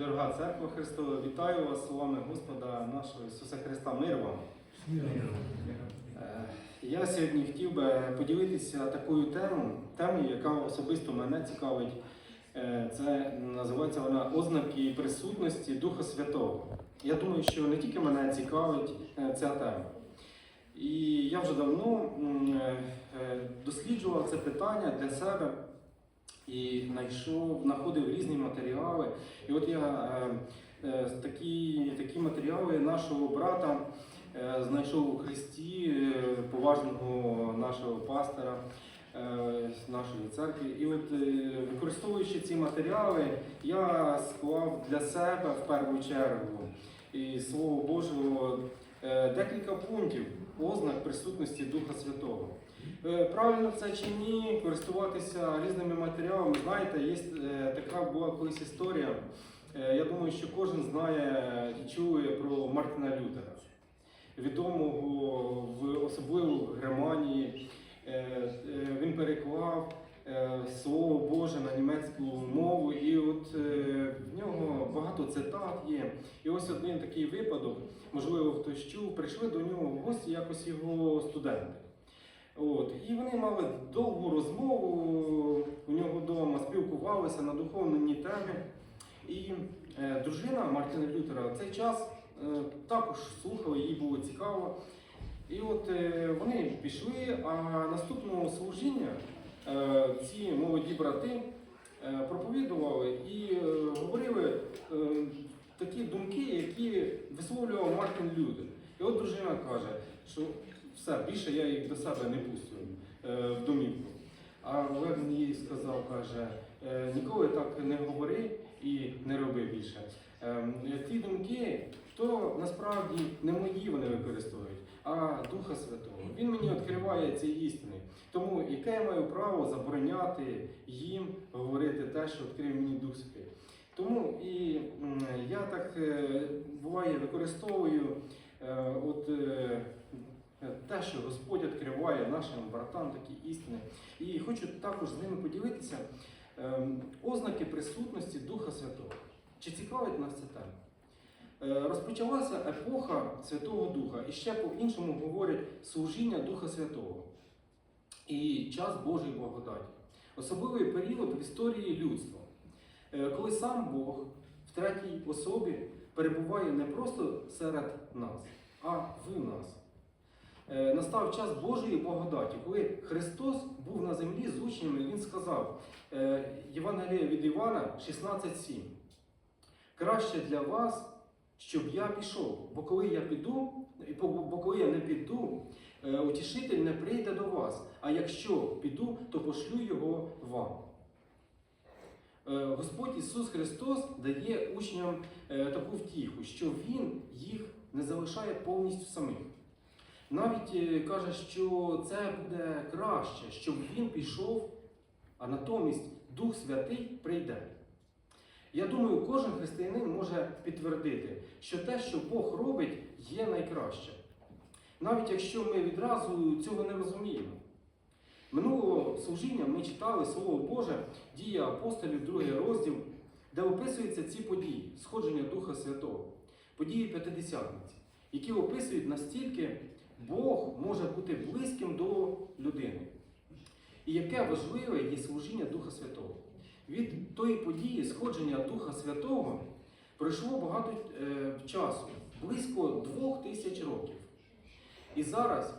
Дорога церква Христова, вітаю вас словами Господа нашого Ісуса Христа. Мир вам. Е, Я сьогодні хотів би поділитися такою темою, темою, яка особисто мене цікавить. Е, Це називається вона ознаки присутності Духа Святого. Я думаю, що не тільки мене цікавить е, ця тема. І я вже давно досліджував це питання для себе і знайшов, знаходив різні матеріали. І от я е, е, такі, такі матеріали нашого брата е, знайшов у Христі, поважного нашого пастора нашої церкви. І от використовуючи ці матеріали, я склав для себе в першу чергу і Слово Божого декілька пунктів ознак присутності Духа Святого. Е, Правильно це чи ні, користуватися різними матеріалами. Знаєте, є е, така була колись історія. Е, Я думаю, що кожен знає і чує про Мартина Лютера, відомого в особливо Германії. Він переклав Слово Боже на німецьку мову, і от в нього багато цитат є. І ось один такий випадок, можливо, хтось чув, прийшли до нього в гості якось його студенти. От. І вони мали довгу розмову у нього вдома, спілкувалися на духовній темі. І е, дружина Мартина Лютера в цей час е, також слухала, їй було цікаво. І от е, вони пішли, а наступного служіння е, ці молоді брати е, проповідували і е, говорили е, такі думки, які висловлював Мартин Лютер. І от дружина каже, що все, більше я їх до себе не пустю е, в домівку. А Левин їй сказав, каже, «Е, ніколи так не говори і не роби більше. Ті думки, то насправді не мої вони використовують, а Духа Святого. Він мені відкриває ці істини. Тому яке я маю право забороняти їм говорити те, що відкрив мені Дух Святий. Тому і я так е, буває використовую е, от, е, те, що Господь відкриває нашим братам такі істини. І хочу також з ними поділитися ем, ознаки присутності Духа Святого. Чи цікавить нас ця тема? Е, Розпочалася епоха Святого Духа, і ще по-іншому говорять служіння Духа Святого і час Божої благодаті. Особливий період в історії людства, е, коли сам Бог в третій особі перебуває не просто серед нас, а в нас. Е, Настав час Божої благодаті, коли Христос був на землі з учнями, Він сказав е, Євангелія від Івана 16,7. Краще для вас, щоб я пішов, бо коли я піду, бо коли я не піду, е, утішитель не прийде до вас. А якщо піду, то пошлю його вам. Господь Ісус Христос дає учням таку втіху, що Він їх не залишає повністю самих. Навіть е, каже, що це буде краще, щоб він пішов, а натомість Дух Святий прийде. Я думаю, кожен християнин може підтвердити, що те, що Бог робить, є найкраще. Навіть якщо ми відразу цього не розуміємо. Минулого служіння ми читали Слово Боже, дія апостолів, другий розділ, де описуються ці події, сходження Духа Святого, події П'ятидесятниці, які описують настільки Бог може бути близьким до людини. І яке важливе є служіння Духа Святого. Від тої події сходження Духа Святого пройшло багато е, часу, близько двох тисяч років. І зараз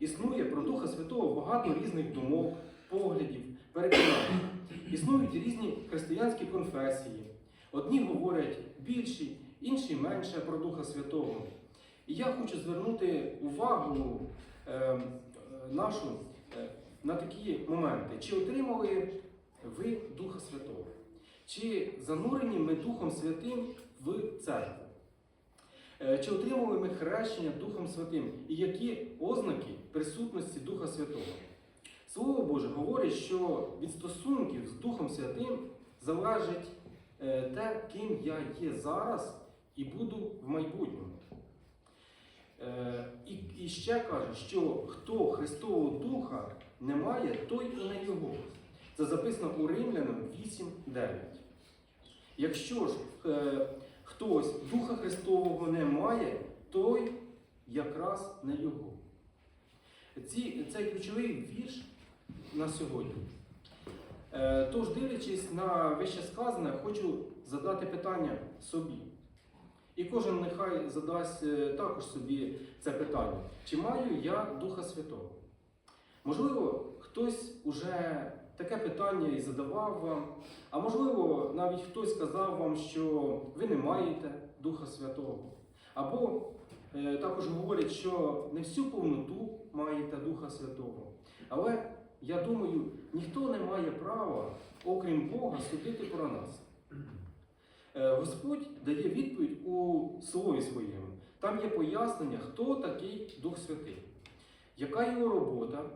існує про Духа Святого багато різних думок, поглядів, переконань. Існують різні християнські конфесії. Одні говорять більше, інші менше про Духа Святого. І я хочу звернути увагу е, е, нашу е, на такі моменти. Чи отримали ви Духа Святого? Чи занурені ми Духом Святим в церкву? Е, Чи отримали ми хрещення Духом Святим? І які ознаки присутності Духа Святого? Слово Боже говорить, що від стосунків з Духом Святим залежить е, те, ким я є зараз і буду в майбутньому. Е, І, ще каже, що хто Христового Духа не має, той і не його. Це записано у Римлянам 8.9. Якщо ж е, хтось Духа Христового не має, той якраз не його. Ці, цей ключовий вірш на сьогодні. Е, Тож, дивлячись на вище сказане, хочу задати питання собі. І кожен нехай задасть е, також собі це питання: чи маю я Духа Святого? Можливо, хтось уже таке питання і задавав вам, а можливо, навіть хтось сказав вам, що ви не маєте Духа Святого. Або е, також говорять, що не всю повноту маєте Духа Святого. Але я думаю, ніхто не має права, окрім Бога, судити про нас. Е, Господь дає відповідь у слові своєму. Там є пояснення, хто такий Дух Святий, яка його робота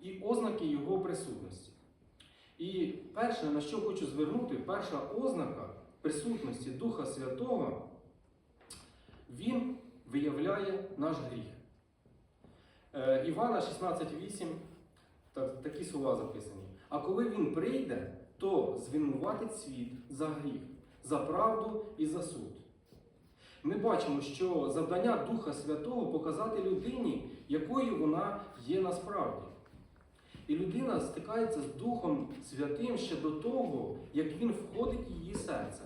і ознаки його присутності. І перше, на що хочу звернути, перша ознака присутності Духа Святого, він виявляє наш гріх. Е, Івана 16,8 так, такі слова записані. А коли він прийде, то звинуватить світ за гріх, за правду і за суд. Ми бачимо, що завдання Духа Святого показати людині, якою вона є насправді. І людина стикається з Духом Святим ще до того, як він входить в її серце.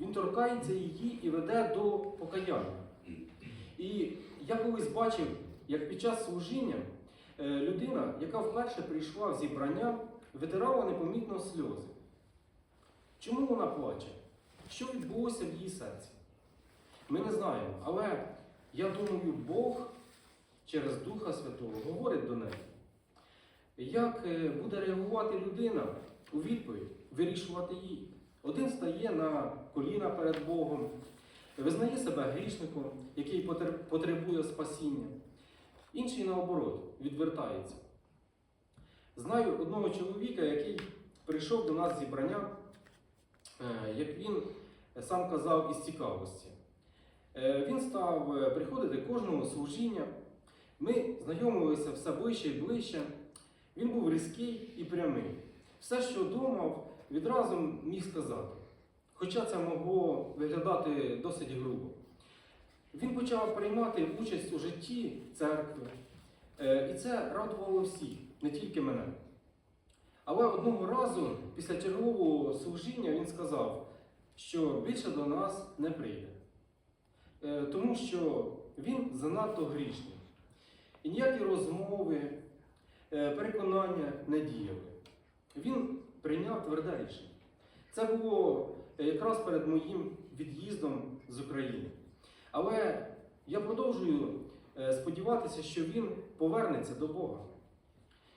Він торкається її і веде до покаяння. І я колись бачив, як під час служіння е, людина, яка вперше прийшла в зібрання, витирала непомітно сльози. Чому вона плаче? Що відбулося в її серці? Ми не знаємо, але я думаю, Бог через Духа Святого говорить до неї. Як е, буде реагувати людина у відповідь, вирішувати їй? Один стає на коліна перед Богом, визнає себе грішником, який потребує спасіння. Інший, наоборот, відвертається. Знаю одного чоловіка, який прийшов до нас зібрання, е, як він сам казав, із цікавості. Е, Він став е, приходити кожного служіння. Ми знайомилися все ближче і ближче. Він був різкий і прямий. Все, що думав, відразу міг сказати. Хоча це могло виглядати досить грубо. Він почав приймати участь у житті церкви, Е, і це радувало всіх, не тільки мене. Але одного разу, після чергового служіння, він сказав, що більше до нас не прийде. Е, Тому що він занадто грішний. І ніякі розмови, е, переконання не діяли. Він прийняв тверде рішення. Це було е, якраз перед моїм від'їздом з України. Але я продовжую сподіватися, що він повернеться до Бога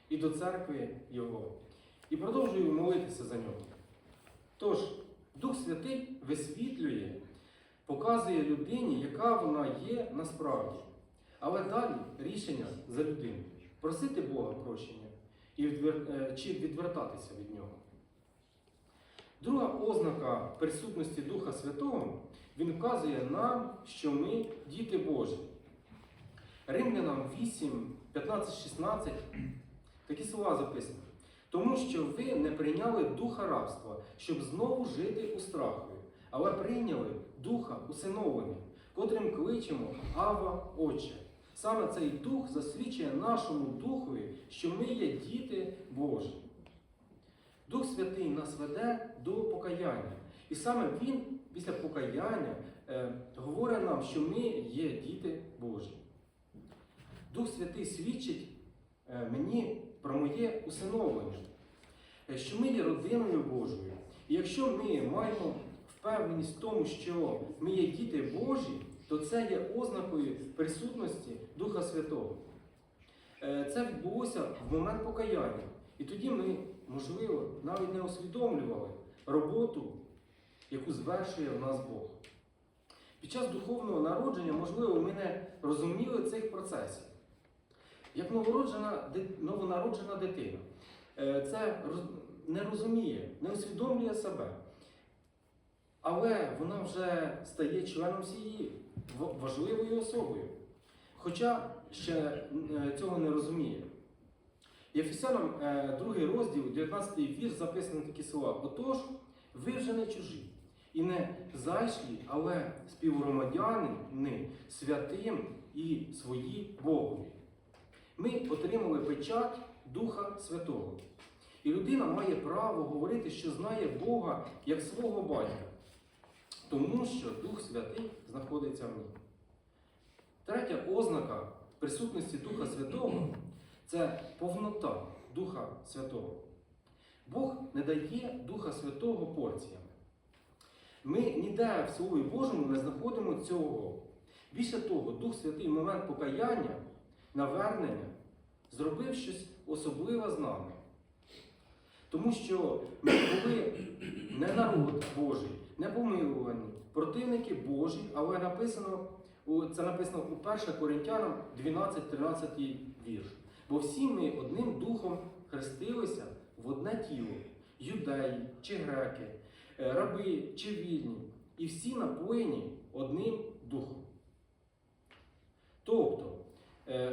і до церкви Його. І продовжую молитися за нього. Тож, Дух Святий висвітлює, показує людині, яка вона є насправді. Але далі рішення за людину просити Бога прощення і відвер- е, чи відвертатися від нього. Друга ознака присутності Духа Святого він вказує нам, що ми діти Божі. Римлянам 8, 15, 16 такі слова записані. Тому що ви не прийняли духа рабства, щоб знову жити у страхові, але прийняли духа усиновлення, котрим кличемо Ава Отче. Саме цей дух засвідчує нашому духові, що ми є діти Божі. Дух Святий нас веде до покаяння. І саме Він після покаяння е, говорить нам, що ми є діти Божі. Дух Святий свідчить е, мені про моє усиновлення, е, що ми є родиною Божою. І якщо ми маємо впевненість в тому, що ми є діти Божі, то це є ознакою присутності Духа Святого. Е, Це відбулося в момент покаяння. І тоді ми, можливо, навіть не усвідомлювали роботу, яку звершує в нас Бог. Під час духовного народження, можливо, ми не розуміли цих процесів. Як новороджена, новонароджена дитина, е, це не розуміє, не усвідомлює себе. Але вона вже стає членом сім'ї, важливою особою. Хоча ще е, цього не розуміє. Єфесянам 2 розділ, 19 вірш записані такі слова. Отож, ви вже не чужі і не зайшлі, але співгромадяни святим і свої Богові. Ми отримали печать Духа Святого. І людина має право говорити, що знає Бога як свого батька, тому що Дух Святий знаходиться в ній. Третя ознака присутності Духа Святого це повнота Духа Святого. Бог не дає Духа Святого порціями. Ми ніде в Слові Божому не знаходимо цього. Більше того, Дух Святий в момент покаяння, навернення, зробив щось особливе з нами. Тому що ми були не народ Божий, не помилувані, противники Божі, але написано, це написано у 1 Коринтянам 12-13 вірш. Бо всі ми одним духом хрестилися в одне тіло юдеї чи греки, е, раби чи вільні, і всі напоєні одним духом. Тобто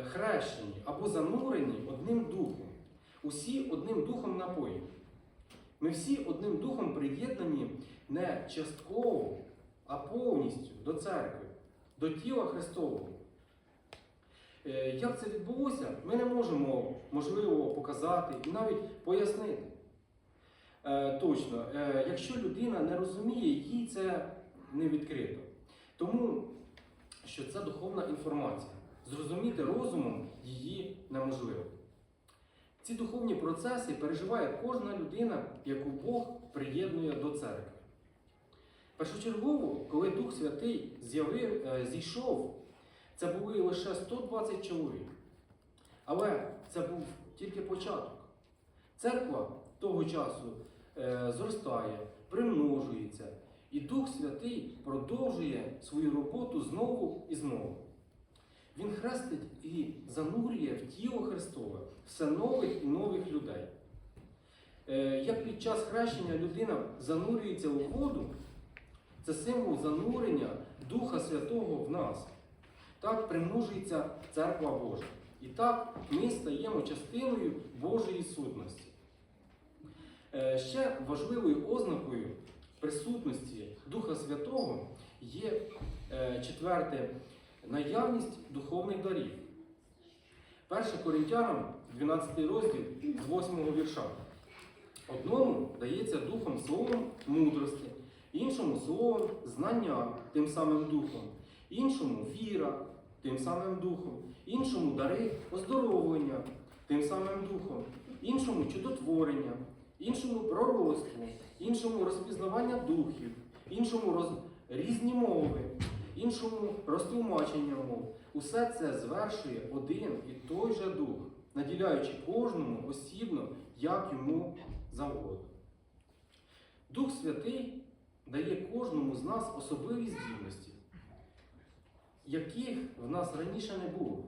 хрещені або занурені одним духом. Усі одним духом напоєні. Ми всі одним духом приєднані не частково, а повністю до церкви, до тіла Христового. Е, Як це відбулося, ми не можемо, можливо, показати і навіть пояснити. Е, Точно, е, якщо людина не розуміє, їй це не відкрито. Тому що це духовна інформація. Зрозуміти розумом її неможливо. Ці духовні процеси переживає кожна людина, яку Бог приєднує до церкви. Першочергово, коли Дух Святий з'явив, е, зійшов, це були лише 120 чоловік. Але це був тільки початок. Церква того часу е, зростає, примножується, і Дух Святий продовжує свою роботу знову і знову. Він хрестить і занурює в тіло Христове все нових і нових людей. Е, Як під час хрещення людина занурюється у воду, це символ занурення Духа Святого в нас. Так примножується церква Божа. І так ми стаємо частиною Божої сутності. Е, Ще важливою ознакою присутності Духа Святого є е, четверте наявність духовних дарів. 1 Коринтянам, 12 розділ з 8 вірша. Одному дається духом словом мудрості, іншому словом знання тим самим духом, іншому віра тим самим духом, іншому дари оздоровлення тим самим духом, іншому чудотворення, іншому пророцтво, іншому розпізнавання духів, іншому роз... різні мови, іншому розтлумачення мов. Усе це звершує один і той же дух, наділяючи кожному осібно, як йому завгодно. Дух Святий дає кожному з нас особливі здібності, яких в нас раніше не було.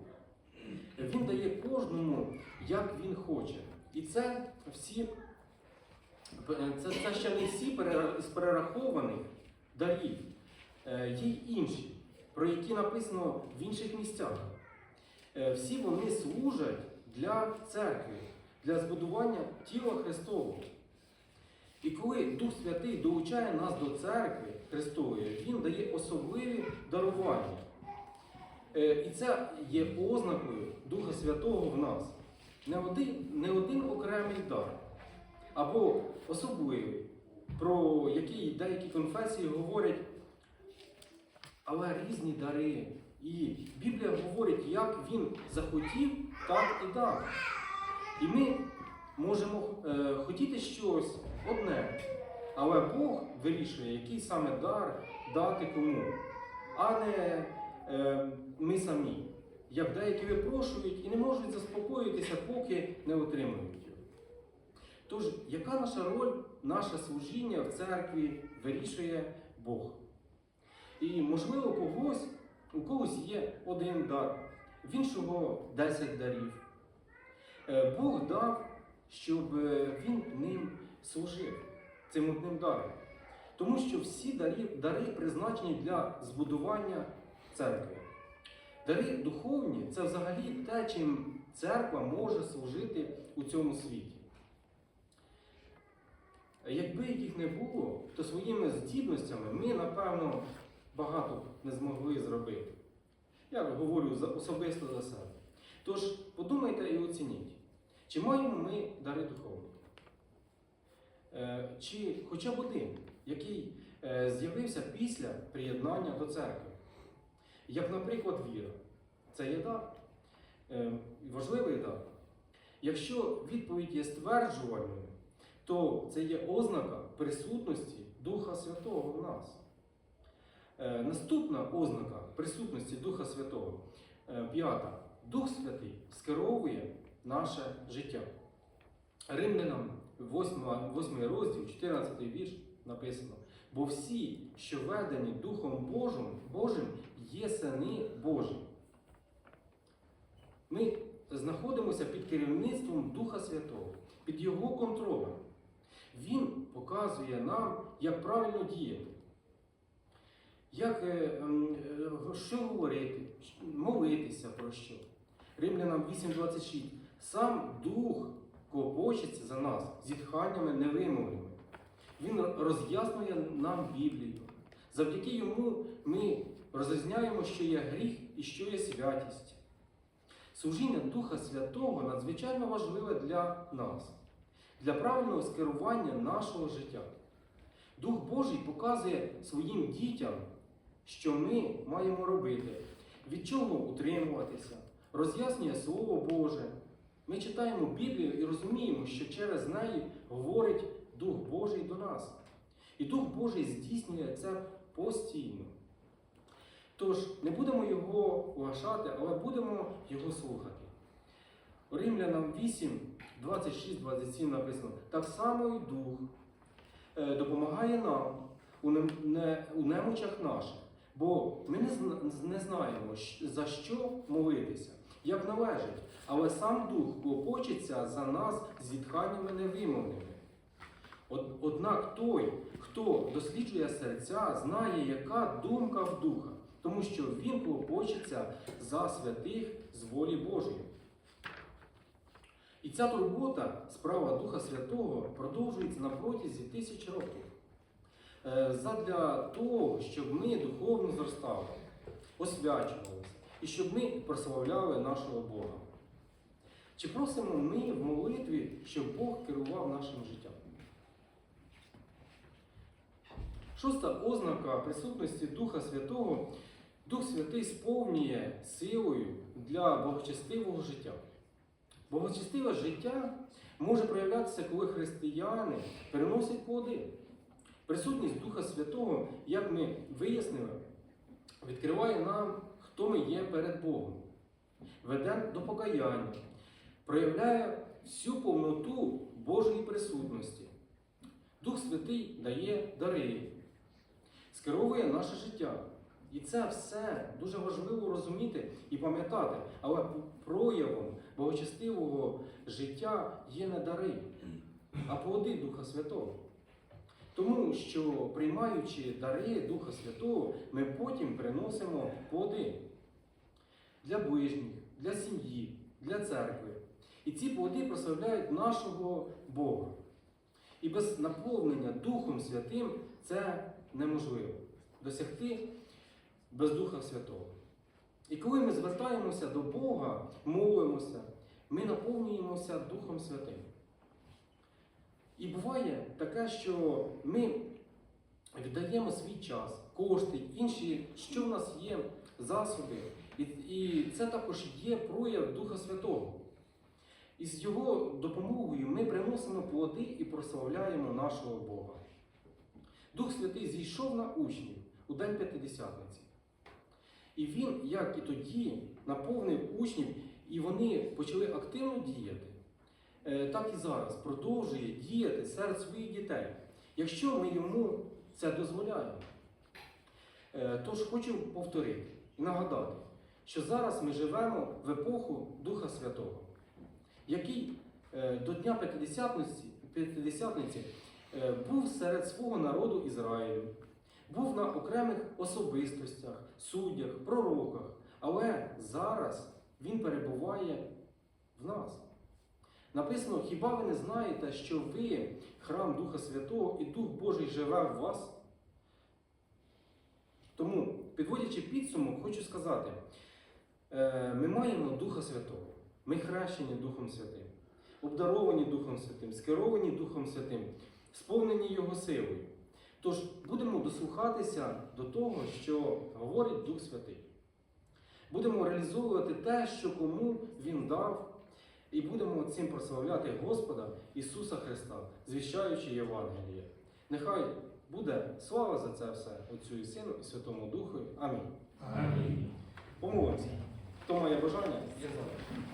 Він дає кожному, як він хоче. І це всі, це, це ще не всі з перерахованих дарів. Е, Є й інші, про які написано в інших місцях. Е, Всі вони служать для церкви, для збудування тіла Христового. І коли Дух Святий долучає нас до церкви Христової, Він дає особливі дарування. Е, І це є ознакою Духа Святого в нас. Не один, не один окремий дар, або особливий, про який деякі конфесії говорять, але різні дари. І Біблія говорить, як він захотів, так і дав. І ми можемо е, хотіти щось одне, але Бог вирішує, який саме дар дати кому, а не е, ми самі. Як деякі випрошують і не можуть заспокоїтися, поки не отримують його. Тож, яка наша роль, наше служіння в церкві вирішує Бог? І, можливо, когось, у когось є один дар, в іншого 10 дарів. Е, Бог дав, щоб е, він ним служив, цим одним даром. Тому що всі дари, дари призначені для збудування церкви. Дари духовні це взагалі те, чим церква може служити у цьому світі. Якби їх не було, то своїми здібностями ми, напевно, багато не змогли зробити. Я говорю особисто за себе. Тож подумайте і оцініть, чи маємо ми дари духовні? Е, Чи хоча б один, який е, з'явився після приєднання до церкви? Як, наприклад, віра. Це є дар, Е, важливий дар. Якщо відповідь є стверджувальною, то це є ознака присутності Духа Святого в нас. Е, Наступна ознака присутності Духа Святого, е, п'ята. Дух Святий скеровує наше життя. Римлянам 8, 8 розділ, 14 вірш написано: бо всі, що ведені Духом Божим, Божим, є сини Божі. Ми знаходимося під керівництвом Духа Святого, під Його контролем. Він показує нам, як правильно діяти. Як, е, ем, е, що говорити, молитися про що. Римлянам 8.26. Сам Дух клопочеться за нас зітханнями невимовними. Він роз'яснює нам Біблію. Завдяки йому ми розрізняємо, що є гріх і що є святість. Служіння Духа Святого надзвичайно важливе для нас, для правильного скерування нашого життя. Дух Божий показує своїм дітям, що ми маємо робити, від чого утримуватися, роз'яснює Слово Боже. Ми читаємо Біблію і розуміємо, що через неї говорить Дух Божий до нас. І Дух Божий здійснює це постійно. Тож не будемо його вважати, але будемо його слухати. У Римлянам 8, 26, 27 написано: так само і Дух е, допомагає нам у немочах наших, бо ми не, знаємо, за що молитися, як належить, але сам Дух клопочеться за нас зітханнями невимовними. Однак той, хто досліджує серця, знає, яка думка в духа, тому що він клопочеться за святих з волі Божої. І ця турбота, справа Духа Святого, продовжується на протязі тисяч років. Е, Задля того, щоб ми духовно зростали, освячувалися і щоб ми прославляли нашого Бога. Чи просимо ми в молитві, щоб Бог керував нашим життям? Шоста ознака присутності Духа Святого Дух Святий сповнює силою для благочестивого життя. Благочестиве життя може проявлятися, коли християни переносять плоди. Присутність Духа Святого, як ми вияснили, відкриває нам, хто ми є перед Богом, веде до покаяння, проявляє всю повноту Божої присутності. Дух Святий дає дари, скеровує наше життя. І це все дуже важливо розуміти і пам'ятати. Але проявом благочестивого життя є не дари, а плоди Духа Святого. Тому що, приймаючи дари Духа Святого, ми потім приносимо плоди для ближніх, для сім'ї, для церкви. І ці плоди прославляють нашого Бога. І без наповнення Духом Святим це неможливо досягти без Духа Святого. І коли ми звертаємося до Бога, молимося, ми наповнюємося Духом Святим. І буває таке, що ми віддаємо свій час, кошти, інші, що в нас є, засоби. І, і це також є прояв Духа Святого. І з його допомогою ми приносимо плоди і прославляємо нашого Бога. Дух Святий зійшов на учнів у День П'ятидесятниці. І він, як і тоді, наповнив учнів, і вони почали активно діяти. Е, Так і зараз продовжує діяти серед своїх дітей, якщо ми йому це дозволяємо. Е, Тож хочу повторити і нагадати, що зараз ми живемо в епоху Духа Святого, який е, до Дня П'ятидесятниці, П'ятидесятниці був серед свого народу Ізраїлю, був на окремих особистостях, суддях, пророках, але зараз він перебуває в нас. Написано, хіба ви не знаєте, що ви храм Духа Святого і Дух Божий живе в вас? Тому, підводячи підсумок, хочу сказати, е, ми маємо Духа Святого, ми хрещені Духом Святим, обдаровані Духом Святим, скеровані Духом Святим, сповнені Його силою. Тож будемо дослухатися до того, що говорить Дух Святий. Будемо реалізовувати те, що кому Він дав, і будемо цим прославляти Господа Ісуса Христа, звіщаючи Євангеліє. Нехай буде слава за це все Отцю і Сину і Святому Духу. Амінь. Амінь. Помолимося. Хто має бажання, я зараз.